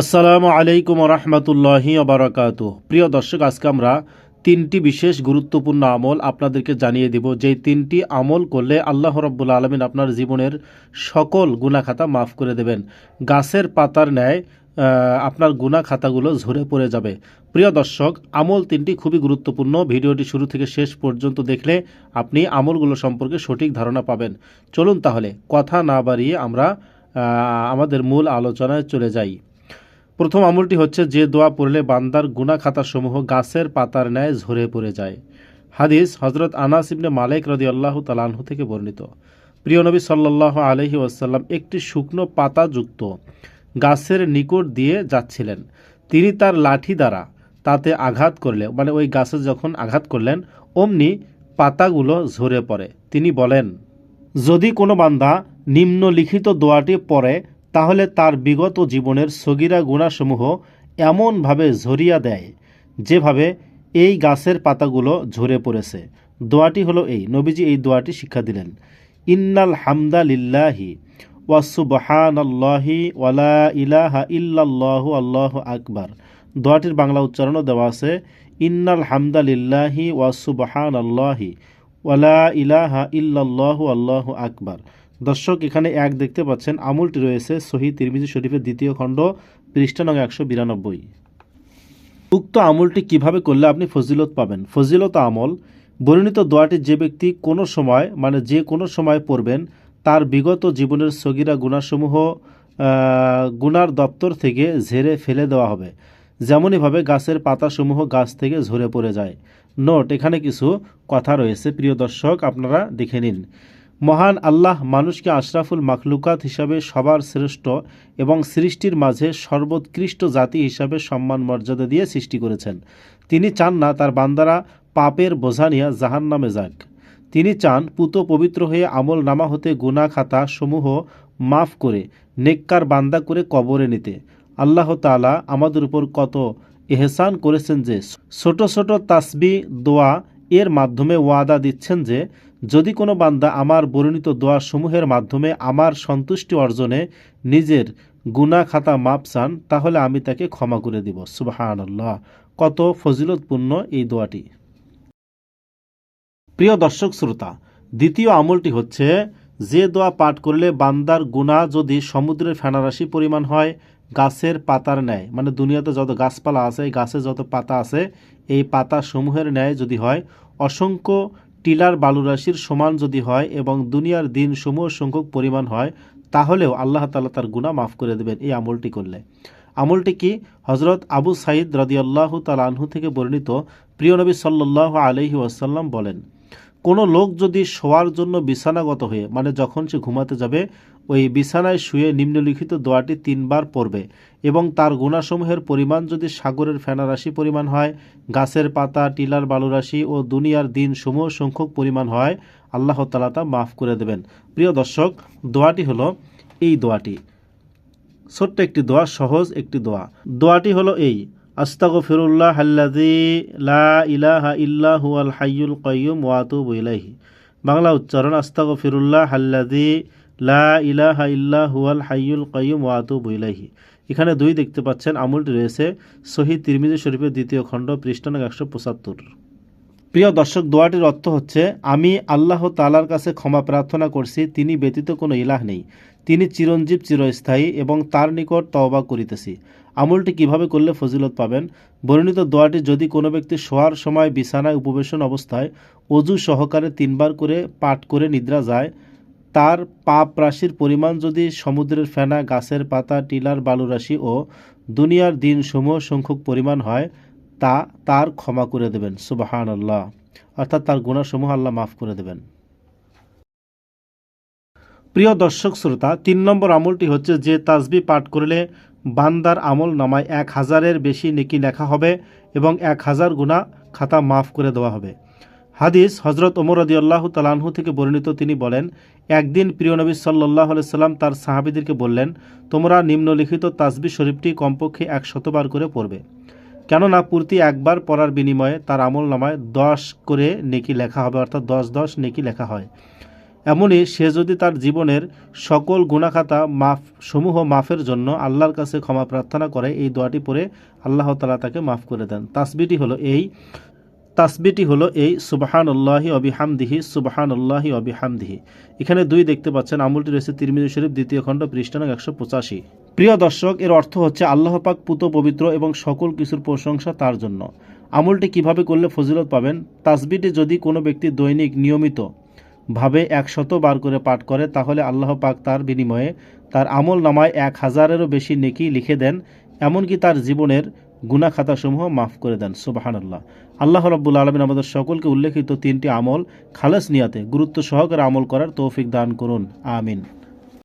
আসসালামু আলাইকুম রহমতুল্লাহি বারাকাত প্রিয় দর্শক, আজকে আমরা তিনটি বিশেষ গুরুত্বপূর্ণ আমল আপনাদেরকে জানিয়ে দেব। যে তিনটি আমল করলে আল্লাহ রব্বুল আলমিন আপনার জীবনের সকল গুণাখাতা মাফ করে দেবেন। গাছের পাতার ন্যায় আপনার গুণা খাতাগুলো ঝরে পড়ে যাবে। প্রিয় দর্শক, আমল তিনটি খুবই গুরুত্বপূর্ণ। ভিডিওটি শুরু থেকে শেষ পর্যন্ত দেখলে আপনি আমলগুলো সম্পর্কে সঠিক ধারণা পাবেন। চলুন তাহলে কথা না বাড়িয়ে আমরা আমাদের মূল আলোচনায় চলে যাই। প্রথম আমলটি হচ্ছে যে দোয়া পড়লে বান্দার গুনা খাতাসমূহ গাছের পাতার ন্যায় ঝরে পড়ে যায়। হাদিস হজরত আনাস ইবনে মালিক রদি আল্লাহ তালাহু থেকে বর্ণিত। প্রিয় নবী সাল্লাহ আলহি ওয়াসাল্লাম একটি শুকনো পাতাযুক্ত গাছের নিকট দিয়ে যাচ্ছিলেন। তিনি তার লাঠি দ্বারা তাতে আঘাত করলে মানে ওই গাছে যখন আঘাত করলেন, অমনি পাতাগুলো ঝরে পড়ে। তিনি বলেন, যদি কোনো বান্দা নিম্নলিখিত দোয়াটি পড়ে তাহলে তার বিগত জীবনের সগিরা গুণাসমূহ এমনভাবে ঝরিয়া দেয়, যেভাবে এই গাছের পাতাগুলো ঝরে পড়েছে। দোয়াটি হলো এই। নবীজি এই দোয়াটি শিক্ষা দিলেন। ইন্নাল হামদা লিল্লাহি ওয়াসুবহানাল্লাহি ওয়ালা ইলাহা ইল্লাল্লাহু আল্লাহু আকবার। দোয়াটির বাংলা উচ্চারণও দেওয়া আছে, ইন্নাল হামদা লিল্লাহি ওয়াসুবহানাল্লাহি ওয়ালা ইলাহা ইল্লাল্লাহু আল্লাহু আকবার। দর্শক, এখানে এক দেখতে পাচ্ছেন, আমলটি রয়েছে সহি তিরমিজি শরীফের দ্বিতীয় খণ্ড, পৃষ্ঠা নং একশো বিরানব্বই। উক্ত আমলটি কীভাবে করলে আপনি ফজিলত পাবেন? ফজিলত আমল, বর্ণিত দোয়াটি যে ব্যক্তি কোনো সময় মানে যে কোনো সময় পড়বেন, তার বিগত জীবনের সগিরা গুণাসমূহ গুনার দপ্তর থেকে ঝেড়ে ফেলে দেওয়া হবে। যেমনইভাবে গাছের পাতাসমূহ গাছ থেকে ঝরে পড়ে যায়। নোট, এখানে কিছু কথা রয়েছে। প্রিয় দর্শক, আপনারা দেখে নিন। মহান আল্লাহ মানুষকে আশরাফুল মাখলুকাত হিসাবে সবার শ্রেষ্ঠ এবং সৃষ্টির মাঝে সর্বোৎকৃষ্ট জাতি হিসাবে সম্মান মর্যাদা দিয়ে সৃষ্টি করেছেন। তিনি চান না তার বান্দারা পাপের বোঝা নিয়ে জাহান নামে যাক। তিনি চান পুত পবিত্র হয়ে আমল নামা হতে গুনা খাতা সমূহ মাফ করে, নেককার বান্দা করে কবরে নিতে। আল্লাহ তাআলা আমাদের উপর কত এহসান করেছেন যে ছোট ছোট তাসবি, দোয়া এর মাধ্যমে ওয়াদা দিচ্ছেন যে, যদি কোনো বান্দা আমার বর্ণিত দোয়া সমূহের মাধ্যমে আমার সন্তুষ্টি অর্জনে নিজের গুনা খাতা মাপ চান, তাহলে আমি তাকে ক্ষমা করে দিব। আল্লাহ কত ফজিলতপূর্ণ এই দোয়াটি। প্রিয় দর্শক শ্রোতা, দ্বিতীয় আমলটি হচ্ছে, যে দোয়া পাঠ করলে বান্দার গুণা যদি সমুদ্রের ফেনারাশি পরিমাণ হয়, গাছের পাতার ন্যায় মানে দুনিয়াতে যত গাছপালা আছে গাছে যত পাতা আছে, এই পাতা সমূহের ন্যায় যদি হয় অসংখ্য টিলার বালুরাশির সমান যদি হয় এবং দুনিয়ার দিন সমূহ সংখ্যক পরিমাণ হয়, তাহলেও আল্লাহ তালা তার গুণা মাফ করে দেবেন এই আমলটি করলে। আমলটি কি? হজরত আবু সাইদ রদিয়াল্লাহ তালাহু থেকে বর্ণিত প্রিয় নবী সাল্লাহ আলহি ওয়াসাল্লাম বলেন, কোনো লোক যদি শোয়ার জন্য বিছানাগত হয়ে মানে যখন সে ঘুমাতে যাবে ওই বিছানায় শুয়ে নিম্নলিখিত দোয়াটি তিনবার পড়বে এবং তার গুণাসমূহের পরিমাণ যদি সাগরের ফেনারাশি পরিমাণ হয়, গাছের পাতা, টিলার বালুরাশি ও দুনিয়ার দিন সমূহ সংখ্যক পরিমাণ হয়, আল্লাহ তালা তা মাফ করে দেবেন। প্রিয় দর্শক, দোয়াটি হলো এই দোয়াটি। ছোট্ট একটি দোয়া, সহজ একটি দোয়া। দোয়াটি হলো এই আস্তাগো ফিরুল্লাহ আল্লাদি লা ইলাহা হাইয়ুল কয়ুম ওয়াতুব ইলাইহি। বাংলা উচ্চারণ আস্তাগো ফিরুল্লাহ আল্লাদি লা হুয়াল হাইয়ুল ইলাইহি। এখানে দুই দেখতে পাচ্ছেন, আমলটি রয়েছে শহীদ তিরমিজি শরীফের দ্বিতীয় খণ্ড পৃষ্ঠানক একশো পঁচাত্তর। প্রিয় দর্শক, দোয়াটির অর্থ হচ্ছে, আমি আল্লাহ তালার কাছে ক্ষমা প্রার্থনা করছি, তিনি ব্যতীত কোনো ইলাহ নেই। তিনি চিরঞ্জীব, চিরস্থায়ী এবং তার নিকট তওবা করিতেছি। আমলটি কীভাবে করলে ফজিলত পাবেন? বর্ণিত দোয়াটি, যদি কোনো ব্যক্তি শোয়ার সময় বিছানায় উপবেশন অবস্থায় অজু সহকারে তিনবার করে পাঠ করে নিদ্রা যায় তার পাপ রাশির পরিমাণ যদি সমুদ্রের ফেনা, গাছের পাতা, টিলার বালুরাশি ও দুনিয়ার দিন সমূহ সংখ্যক পরিমাণ হয়, তা তার ক্ষমা করে দেবেন। সুবাহান আল্লাহ অর্থাৎ তার গুণাসমূহ আল্লাহ মাফ করে দেবেন। প্রিয় দর্শক শ্রোতা, তিন নম্বর আমলটি হচ্ছে যে তাজবি পাঠ করলে বান্দার আমল নামায় এক হাজারের বেশি নেকি লেখা হবে এবং এক হাজার গুণা খাতা মাফ করে দেওয়া হবে। হাদিস হজরত ওমর রদি আল্লাহ তালাহু থেকে বর্ণিত। তিনি বলেন, একদিন প্রিয় নবী সাল্লাহ সাল্লাম তার সাহাবিদেরকে বললেন, তোমরা নিম্নলিখিত তাসবি শরীফটি কমপক্ষে এক শতবার করে পড়বে। কেননা পূর্তি একবার পড়ার বিনিময়ে তার আমল নামায় দশ করে নেকি লেখা হবে, অর্থাৎ দশ দশ নেকি লেখা হয়। এমনই সে যদি তার জীবনের সকল গুণাখাতা মাফ, সমূহ মাফের জন্য আল্লাহর কাছে ক্ষমা প্রার্থনা করে, এই দোয়াটি পরে আল্লাহ তালা তাকে মাফ করে দেন। তাসবিটি হলো এই তাসবিটি হলো এই সুবাহান আল্লাহি অবিহামদিহি সুবাহান আল্লাহি অবিহামদিহি এখানে দুই দেখতে পাচ্ছেন, আমলটি রয়েছে তিরমিজি শরীফ, দ্বিতীয় খণ্ড, পৃষ্ঠানক একশো পঁচাশি। প্রিয় দর্শক, এর অর্থ হচ্ছে আল্লাহ পাক পুত, পবিত্র এবং সকল কিছুর প্রশংসা তার জন্য। আমলটি কীভাবে করলে ফজিলত পাবেন? তাসবিটি যদি কোনো ব্যক্তি দৈনিক নিয়মিত ভাবে একশত বার করে পাঠ করে, তাহলে আল্লাহ পাক তার বিনিময়ে তার আমল নামায় এক হাজারেরও বেশি নেকি লিখে দেন। এমনকি তার জীবনের গুনা খাতাসমূহ মাফ করে দেন সুবাহান আল্লাহ আল্লাহ রব্বুল আলমিন আমাদের সকলকে উল্লেখিত তিনটি আমল খালেস নিয়াতে গুরুত্ব সহকারে আমল করার তৌফিক দান করুন, আমিন।